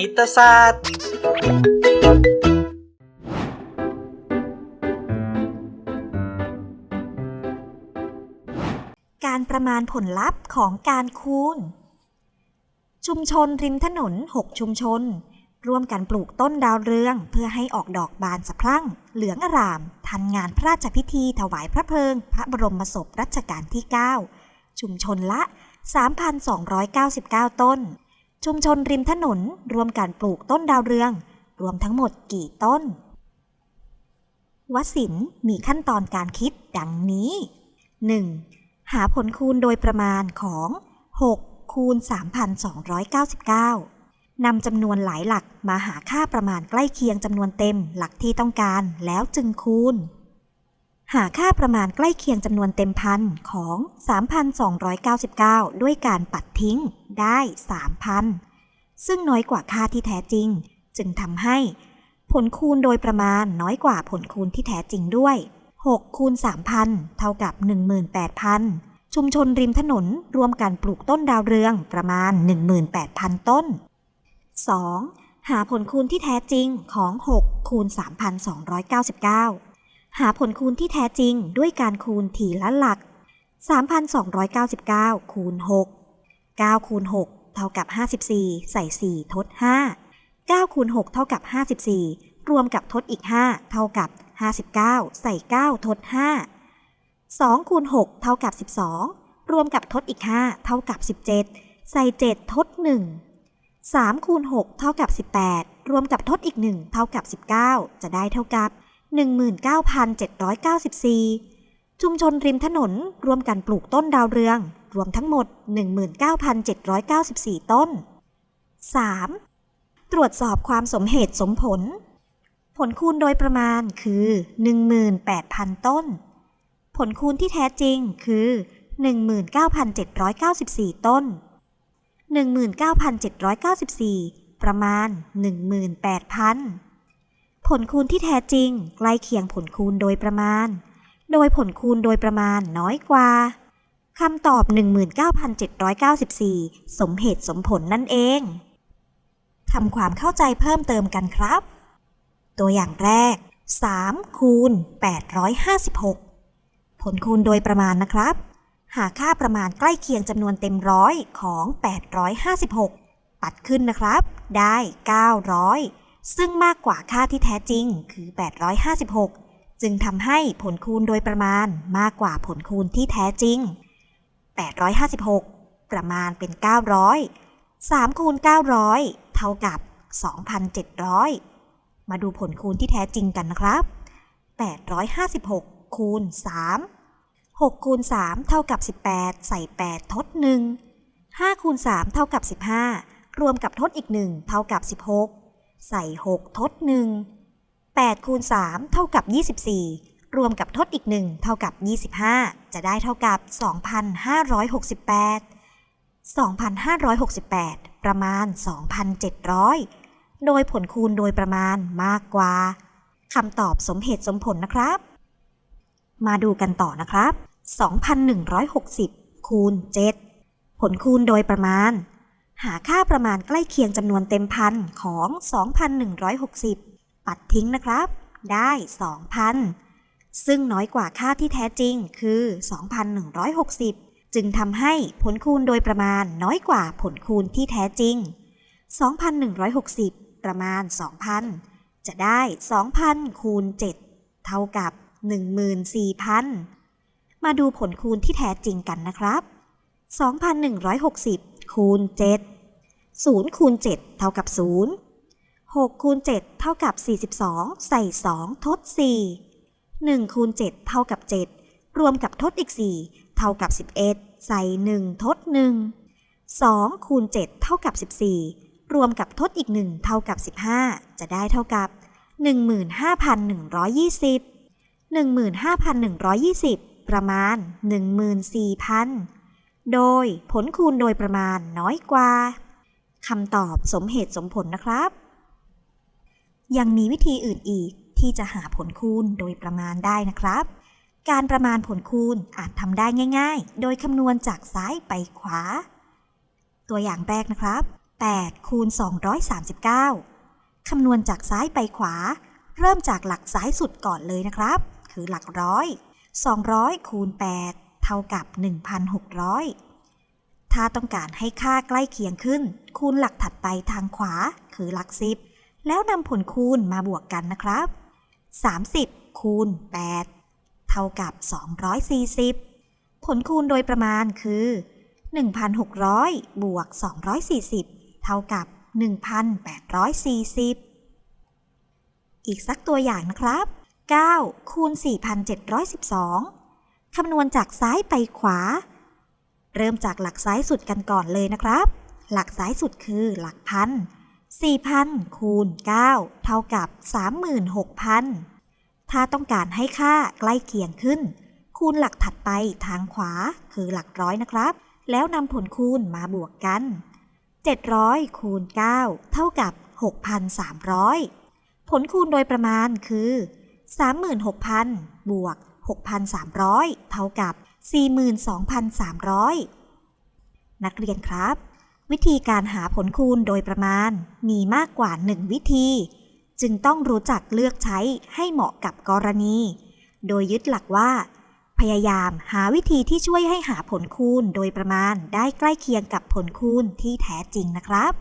ณิตศาสตร์ การประมาณผลลัพธ์ของการคูณ ชุมชนริมถนน 6 ชุมชน ร่วมกันปลูกต้นดาวเรือง เพื่อให้ออกดอกบานสะพรั่ง เหลืองอร่าม ทันงานพระราชพิธีถวายพระเพลิง พระบรมศพรัชกาลที่ 9 ชุมชนละ 3,299 ต้น ชุมชนริมถนนรวมกันปลูกต้นดาวเรือง รวมทั้งหมดกี่ต้น วสินมีขั้นตอนการคิดดังนี้ 1. หาผลคูณโดยประมาณของ 6 คูณ 3,299 นำจำนวนหลายหลักมาหาค่าประมาณใกล้เคียงจำนวนเต็มหลักที่ต้องการแล้วจึงคูณ หาค่าประมาณใกล้เคียงจำนวนเต็มพันของ 3,299 ด้วยการปัดทิ้งได้ 3,000 ซึ่งน้อยกว่าค่าที่แท้จริง จึงทำให้ ผลคูณโดยประมาณน้อยกว่าผลคูณที่แท้จริงด้วย 6 คูณ 3,000 เท่ากับ 18,000 ชุมชนริมถนนรวมกันปลูกต้นดาวเรืองประมาณ 18,000 ต้น 2. หาผลคูณที่แท้จริงของ 6 คูณ 3,299 หาผลคูณที่แท้จริงด้วยการคูณทีละหลัก 3,299 คูณ 6 9 คูณ 6 เท่ากับ 54 ใส่ 4 ทด 5 9 คูณ 6 เท่ากับ 54 รวมกับทดอีก 5 เท่ากับ 59 ใส่ 9 ทด 5 2 คูณ 6 เท่ากับ 12 รวมกับทดอีก 5 เท่ากับ 17 ใส่ 7 ทด 1 3 คูณ 6 เท่ากับ 18 รวมกับทดอีก 1 เท่ากับ 19 จะได้เท่ากับ 19,794 ชุมชนริมถนนรวมกันปลูกต้นดาวเรือง รวมทั้งหมด 19,794 ต้น 3. ตรวจสอบความสมเหตุสมผล ผลคูณโดยประมาณคือ 18,000 ต้น ผลคูณที่แท้จริงคือ 19,794 ต้น 19,794 ประมาณ 18,000 ผลคูณที่แท้จริงใกล้เคียงผลคูณโดยประมาณ โดยผลคูณโดยประมาณน้อยกว่าคำตอบ 19,794 สมเหตุสมผลนั่นเอง ทำความเข้าใจเพิ่มเติมกันครับ ตัวอย่างแรก 3 คูณ 856 ผลคูณโดยประมาณนะครับ หาค่าประมาณใกล้เคียงจำนวนเต็มร้อยของ 856 ปัดขึ้นนะครับ ได้ 900 ซึ่งมากกว่าค่าที่แท้จริงคือ 856 จึงทำให้ผลคูณโดยประมาณมากกว่าผลคูณที่แท้จริง 856 ประมาณเป็น 900 3คูณ900 เท่ากับ 2,700 มาดูผลคูณที่แท้จริงกันนะครับ 856 คูณ 3 6คูณ 3 เท่ากับ 18 ใส่ 8 ทด 1 5คูณ 3 เท่ากับ 15 รวมกับทดอีก 1 เท่ากับ 16 ใส่ 6 ทด 1 8คูณ3เท่ากับ 24 รวมกับทดอีก 1 เท่ากับ 25 จะได้เท่ากับ 2,568 2,568 ประมาณ 2,700 โดยผลคูณโดยประมาณมากกว่าคำตอบสมเหตุสมผลนะครับ มาดูกันต่อนะครับ 2,160 คูณ 7 ผลคูณโดยประมาณ หาค่าประมาณใกล้เคียงจำนวนเต็มพันของ 2,160 ปัดทิ้งนะครับ ได้ 2,000 ซึ่งน้อยกว่าค่าที่แท้จริงคือ 2,160 จึงทำให้ผลคูณโดยประมาณน้อยกว่าผลคูณที่แท้จริง 2,160 ประมาณ 2,000 จะได้ 2,000 คูณ 7 เท่ากับ 14,000 มาดูผลคูณที่แท้จริงกันนะครับ 2,160 คูณ7 0คูณ7เท่ากับ 0 6คูณ7เท่ากับ 42 ใส่ 2 ทด 4 1คูณ7เท่ากับ 7 รวมกับทดอีก 4 เท่ากับ 11 ใส่ 1 ทด 1 2คูณ7เท่ากับ 14 รวมกับทดอีก 1 เท่ากับ 15 จะได้เท่ากับ 15,120 15,120 ประมาณ 14,000 โดยผลคูณโดยประมาณน้อยกว่าคำตอบสมเหตุสมผลนะครับ ยังมีวิธีอื่นอีกที่จะหาผลคูณโดยประมาณได้นะครับ การประมาณผลคูณอาจทำได้ง่าย ๆ โดยคำนวณจากซ้ายไปขวา ตัวอย่างแรกนะครับ 8 คูณ 239 คำนวณจากซ้ายไปขวา เริ่มจากหลักซ้ายสุดก่อนเลยนะครับ คือหลักร้อย200คูณ8 ท่ากับ 1,600 ถ้าต้องการให้ค่าใกล้เคียงขึ้น คูณหลักถัดไปทางขวาคือหลัก10แล้วนำผลคูณมาบวกกันนะครับ 30 คูณ 8 เท่ากับ 240 ผลคูณโดยประมาณคือ 1,600 บวก 240 เท่ากับ 1,840 อีกสักตัวอย่างนะครับ 9 คูณ 4,712 คำนวณจากซ้ายไปขวา เริ่มจากหลักซ้ายสุดกันก่อนเลยนะครับ หลักซ้ายสุดคือหลักพัน4,000 คูณ 9 เท่ากับ 36,000 ถ้าต้องการให้ค่าใกล้เคียงขึ้น คูณหลักถัดไปทางขวาคือหลักร้อยนะครับ แล้วนำผลคูณมาบวกกัน 700 คูณ 9 เท่ากับ 6,300 ผลคูณโดยประมาณคือ 36,000 บวก 6,300 เท่ากับ 42,300 นักเรียนครับ วิธีการหาผลคูณโดยประมาณมีมากกว่า 1 วิธี จึงต้องรู้จักเลือกใช้ให้เหมาะกับกรณี โดยยึดหลักว่า พยายามหาวิธีที่ช่วยให้หาผลคูณโดยประมาณได้ใกล้เคียงกับผลคูณที่แท้จริงนะครับ